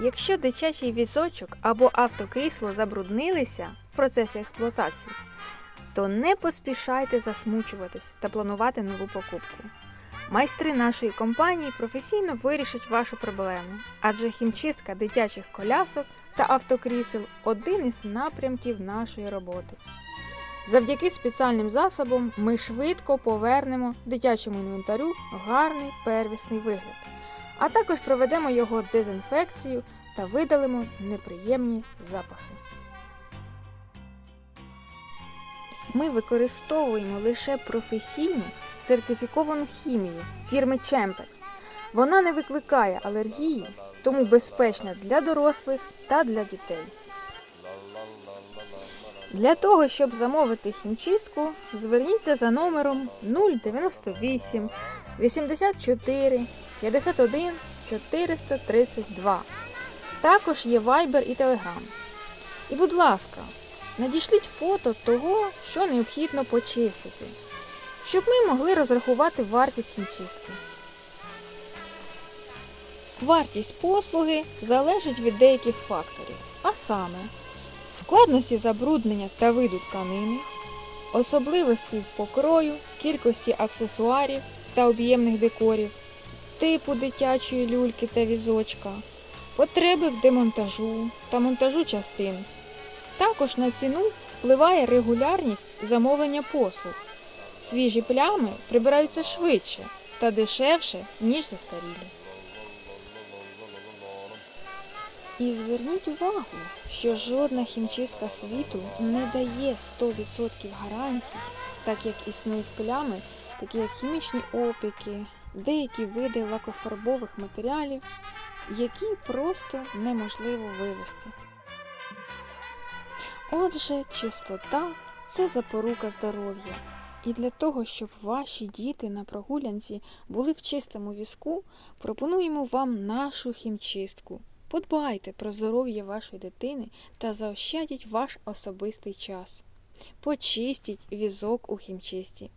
Якщо дитячий візочок або автокрісло забруднилися в процесі експлуатації, то не поспішайте засмучуватись та планувати нову покупку. Майстри нашої компанії професійно вирішать вашу проблему, адже хімчистка дитячих колясок та автокрісел один із напрямків нашої роботи. Завдяки спеціальним засобам ми швидко повернемо дитячому інвентарю гарний первісний вигляд, а також проведемо його дезінфекцію та видалимо неприємні запахи. Ми використовуємо лише професійну сертифіковану хімію фірми Chempex. Вона не викликає алергії, тому безпечна для дорослих та для дітей. Для того, щоб замовити хімчистку, зверніться за номером 098 84 51 432. Також є Viber і Telegram. І, будь ласка, надішліть фото того, що необхідно почистити, щоб ми могли розрахувати вартість хімчистки. Вартість послуги залежить від деяких факторів, а саме складності забруднення та виду тканини, особливості покрою, кількості аксесуарів та об'ємних декорів, типу дитячої люльки та візочка, потреби в демонтажу та монтажу частин. Також на ціну впливає регулярність замовлення послуг. Свіжі плями прибираються швидше та дешевше, ніж застарілі. І зверніть увагу, що жодна хімчистка світу не дає 100% гарантій, так як існують плями, такі як хімічні опіки, деякі види лакофарбових матеріалів, які просто неможливо вивести. Отже, чистота це запорука здоров'я. І для того, щоб ваші діти на прогулянці були в чистому візку, пропонуємо вам нашу хімчистку. Подбайте про здоров'я вашої дитини та заощадіть ваш особистий час. Почистіть візок у хімчисті,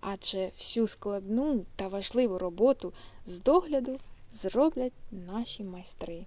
адже всю складну та важливу роботу з догляду зроблять наші майстри.